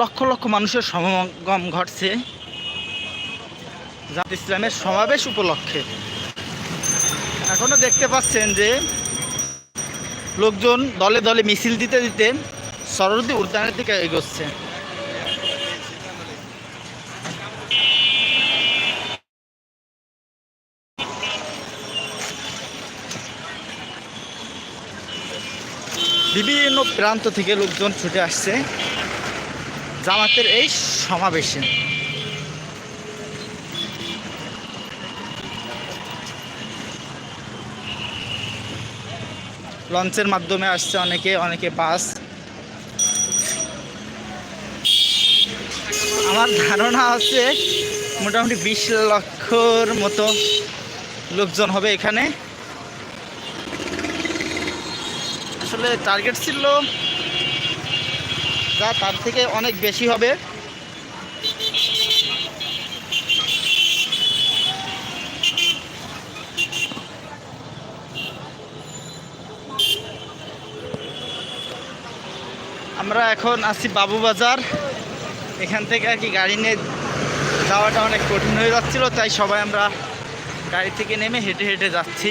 লক্ষ লক্ষ মানুষের সমাগম ঘটছে। জামাত ইসলামের সমাবেশ উপলক্ষে। এখনও দেখতে পাচ্ছেন যে লোকজন দলে দলে মিছিল দিতে দিতে সরস্বতী উদ্যানের দিকে এগোচ্ছে। বিভিন্ন প্রান্ত থেকে লোকজন ছুটে আসছে। জামাতের এই সমাবেশে। লঞ্চের মাধ্যমে আসছে অনেকে অনেকে বাস। আমার ধারণা আছে মোটামুটি বিশ লক্ষর মতো লোকজন হবে এখানে। আসলে টার্গেট ছিল যা তার থেকে অনেক বেশি হবে। আমরা এখন আছি বাবুবাজার এখান থেকে আর কি গাড়ি নিয়ে যাওয়াটা অনেক কঠিন হয়ে যাচ্ছিল, তাই সবাই আমরা গাড়ি থেকে নেমে হেঁটে হেঁটে যাচ্ছি।